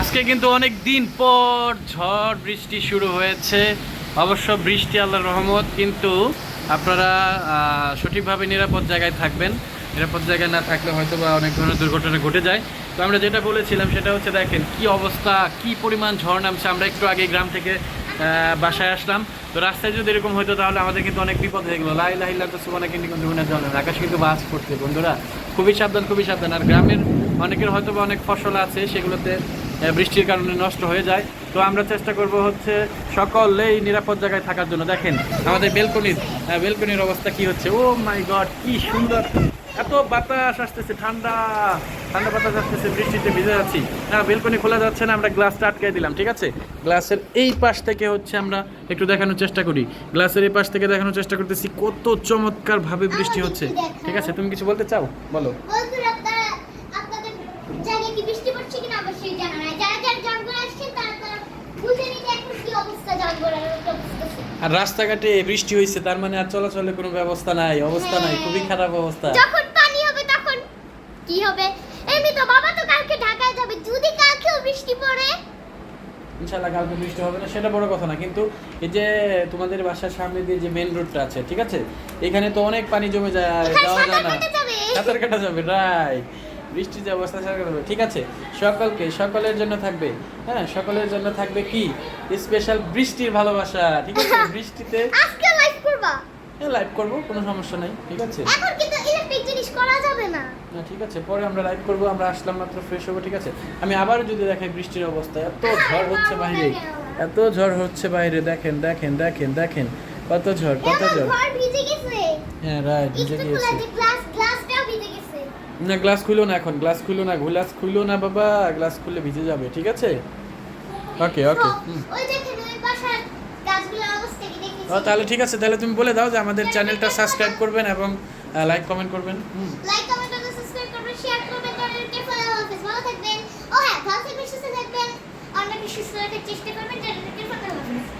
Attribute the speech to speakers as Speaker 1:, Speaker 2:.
Speaker 1: আজকে কিন্তু অনেক দিন পর ঝড় বৃষ্টি শুরু হয়েছে। অবশ্য বৃষ্টি আল্লাহর রহমত, কিন্তু আপনারা সঠিকভাবে নিরাপদ জায়গায় থাকবেন। নিরাপদ জায়গায় না থাকলে হয়তো বা অনেক ধরনের দুর্ঘটনা ঘটে যায়। তো আমরা যেটা বলেছিলাম সেটা হচ্ছে, দেখেন কি অবস্থা, কি পরিমাণ ঝড় নামছে, আমরা একটু আগে গ্রাম থেকে বাসায় আসলাম। তো রাস্তায় যদি এরকম হতো তাহলে আমাদের কিন্তু অনেক বিপদ হয়ে গেলো। লাই লাহিল্লা তো সুবানা কিন্তু জল আকাশ কিন্তু বাস করছে বন্ধুরা। খুবই সাবধান খুবই সাবধান। আর গ্রামের অনেকের হয়তো বা অনেক ফসল আছে, সেগুলোতে বৃষ্টির কারণে নষ্ট হয়ে যায়। তো আমরা চেষ্টা করব হচ্ছে সকলেই নিরাপদ জায়গায় থাকার জন্য। দেখেন, আমাদের বেলকনির বেলকনির অবস্থা কি হচ্ছে? ও মাই গড কি সুন্দর। এত বাতাস আসতেছে, ঠান্ডা। ঠান্ডা বাতাস আসতেছে, বৃষ্টিতে ভিজে যাচ্ছি। না, বেলকনি খোলা যাচ্ছে না, আমরা গ্লাসটা আটকে দিলাম, ঠিক আছে? গ্লাসের এই পাশ থেকে হচ্ছে আমরা একটু দেখানোর চেষ্টা করি। গ্লাসের এই পাশ থেকে দেখানোর চেষ্টা করতেছি, কত চমৎকার ভাবে বৃষ্টি হচ্ছে। ঠিক আছে, তুমি কিছু বলতে চাও? বলো।
Speaker 2: জায়গায় কি বৃষ্টি পড়ছে কিনা অবশ্যই জানান আর যারা যারা জঙ্গলে আসছেন তারা তারা বুঝে নিতে এখন কি অবস্থা জঙ্গলের
Speaker 1: আর রাস্তাঘাটে বৃষ্টি হয়েছে তার মানে আর চলাচলের কোনো ব্যবস্থা নাই অবস্থা নাই খুবই খারাপ অবস্থা।
Speaker 2: যখন পানি হবে তখন কি হবে? এমনি তো বাবা তো কালকে ঢাকায় যাবে যদি কালকেও বৃষ্টি পড়ে।
Speaker 1: ইনশাল্লাহ কালকে বৃষ্টি হবে না সেটা বড় কথা না। কিন্তু এই যে তোমাদের বাসার সামনে দিয়ে যে মেন রোডটা আছে ঠিক আছে? এখানে তো অনেক পানি জমে যায় যাওয়া যায় না।
Speaker 2: সাঁতার কাটা যাবে।
Speaker 1: রাইট বৃষ্টির যে অবস্থা সাঁতার কাটা ঠিক আছে? সকলকে সকলের জন্য থাকবে। হ্যাঁ সকলের জন্য থাকবে কি? স্পেশাল বৃষ্টির ভালোবাসা। ঠিক আছে? বৃষ্টিতে
Speaker 2: আজকে লাইভ করবা?
Speaker 1: লাইভ করব কোনো সমস্যা নাই। ঠিক আছে?
Speaker 2: এখন কিন্তু ইলেকট্রিক জিনিস করা যাবে না।
Speaker 1: না ঠিক আছে পরে আমরা লাইভ করব আমরা আসলাম মাত্র ফ্রেশ হব ঠিক আছে? আমি আবার যদি দেখাই বৃষ্টির অবস্থা এত ঝড় হচ্ছে বাইরে। এত ঝড় হচ্ছে বাইরে দেখেন দেখেন দেখেন দেখেন। কত ঝড় কত ঝড়।
Speaker 2: ভিজে গেছে।
Speaker 1: হ্যাঁ রাইট ভিজে
Speaker 2: একটু
Speaker 1: গিয়েছে
Speaker 2: খোলা যে গ্লাস গ্লাসটাও ভিজে গেছে
Speaker 1: না গ্লাস খুলো না এখন গ্লাস খুলো না গ্লাস খুলো না বাবা গ্লাস খুলে ভিজে যাবে ঠিক আছে? ওকে ওকে ও তাহলে ঠিক আছে তাহলে তুমি বলে দাও যে আমাদের চ্যানেলটা সাবস্ক্রাইব করবেন এবং লাইক কমেন্ট করবেন হুম।
Speaker 2: লাইক কমেন্ট করবেন সাবস্ক্রাইব করবেন শেয়ার করবেন চ্যানেলকে ফলো করবেন ভালো থাকবেন। ও হ্যাঁ ভালো থাকবেন সুস্থ থাকবেন অন্যকে সুস্থ রাখার চেষ্টা করবেন চ্যানেলকে ফলো